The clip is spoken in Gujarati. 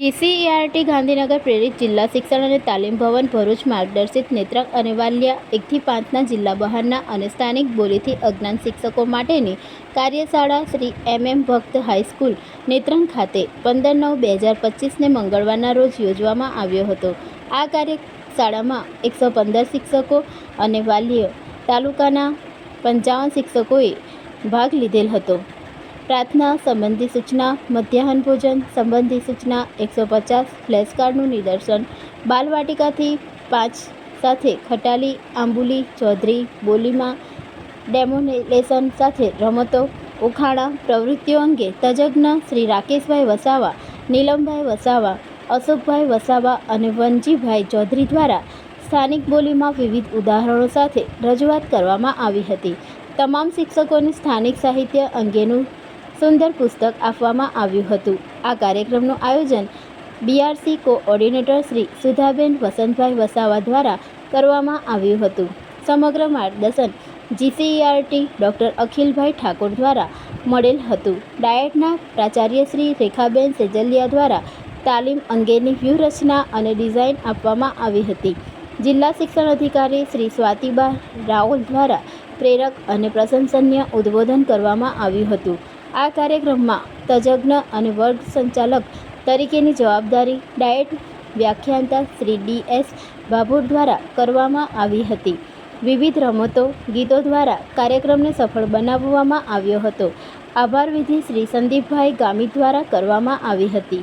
જીસીઈઆરટી ગાંધીનગર પ્રેરિત જિલ્લા શિક્ષણ અને તાલીમ ભવન ભરૂચ માર્ગદર્શિત નેત્રક અને વાલિયા એકથી પાંચના જિલ્લા બહારના અને સ્થાનિક બોલીથી અજ્ઞાન શિક્ષકો માટેની કાર્યશાળા શ્રી એમ એમ ભક્ત હાઈસ્કૂલ નેત્રંગ ખાતે પંદર નવ બે હજાર પચીસને મંગળવારના રોજ યોજવામાં આવ્યો હતો. આ કાર્યશાળામાં એકસો પંદર શિક્ષકો અને વાલીઓ તાલુકાના પંચાવન શિક્ષકોએ ભાગ લીધેલ હતો. પ્રાર્થના, સંબંધી સૂચના, મધ્યાહન ભોજન, સંબંધી સૂચના, એકસો પચાસ, ફ્લેશ કાર્ડનું નિદર્શન, બાલવાટિકાથી પાંચ સાથે ખટાલી, આંબુલી, ચૌધરી, બોલીમાં ડેમોનેલેશન સાથે રમતો ઉખાણા પ્રવૃત્તિઓ અંગે તજજ્ઞ શ્રી રાકેશભાઈ વસાવા, નીલમભાઈ વસાવા, અશોકભાઈ વસાવા અને વનજીભાઈ ચૌધરી દ્વારા સ્થાનિક બોલીમાં વિવિધ ઉદાહરણો સાથે રજૂઆત કરવામાં આવી હતી. તમામ શિક્ષકોને સ્થાનિક સાહિત્ય અંગેનું સુંદર પુસ્તક આપવામાં આવ્યું હતું. આ કાર્યક્રમનું આયોજન બીઆરસી કોઓર્ડિનેટર શ્રી સુધાબેન વસંતભાઈ વસાવા દ્વારા કરવામાં આવ્યું હતું. સમગ્ર માર્ગદર્શન જીસીઈઆરટી ડૉક્ટર અખિલભાઈ ઠાકોર દ્વારા મળેલ હતું. ડાયટના પ્રાચાર્ય શ્રી રેખાબેન સેજલિયા દ્વારા તાલીમ અંગેની વ્યૂહરચના અને ડિઝાઇન આપવામાં આવી હતી. જિલ્લા શિક્ષણ અધિકારી શ્રી સ્વાતિબા રાઓલ દ્વારા પ્રેરક અને પ્રશંસનીય ઉદ્બોધન કરવામાં આવ્યું હતું. આ કાર્યક્રમમાં તજજ્ઞ અને વર્ગ સંચાલક તરીકેની જવાબદારી ડાયટ વ્યાખ્યાનતા શ્રી ડી એસ ભાભોર દ્વારા કરવામાં આવી હતી. વિવિધ રમતો, ગીતો દ્વારા કાર્યક્રમને સફળ બનાવવામાં આવ્યો હતો. આભાર વિધિ શ્રી સંદીપભાઈ ગામી દ્વારા કરવામાં આવી હતી.